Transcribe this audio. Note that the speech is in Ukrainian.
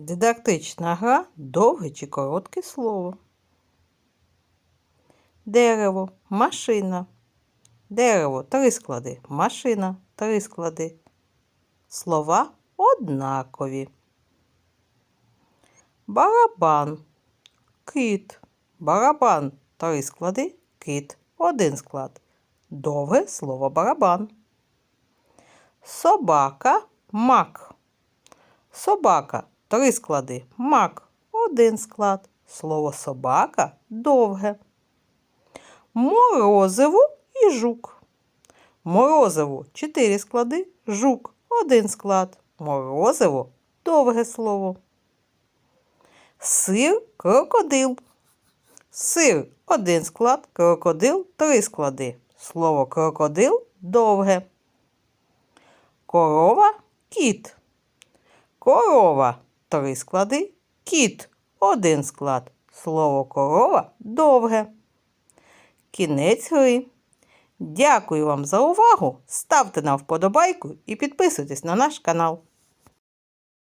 Дидактична гра довге чи коротке слово. Дерево, машина. Дерево три склади. Машина три склади. Слова однакові. Барабан. Кит. Барабан три склади. Кит один склад. Довге слово барабан. Собака мак. Собака три склади. Мак один склад. Слово собака довге. Морозиво і жук. Морозиво чотири склади. Жук один склад. Морозиво довге слово. Сир крокодил. Сир один склад, крокодил три склади. Слово крокодил довге. Корова кіт. Корова три склади. Кіт один склад. Слово корова довге. Кінець гри. Дякую вам за увагу. Ставте нам вподобайку і підписуйтесь на наш канал.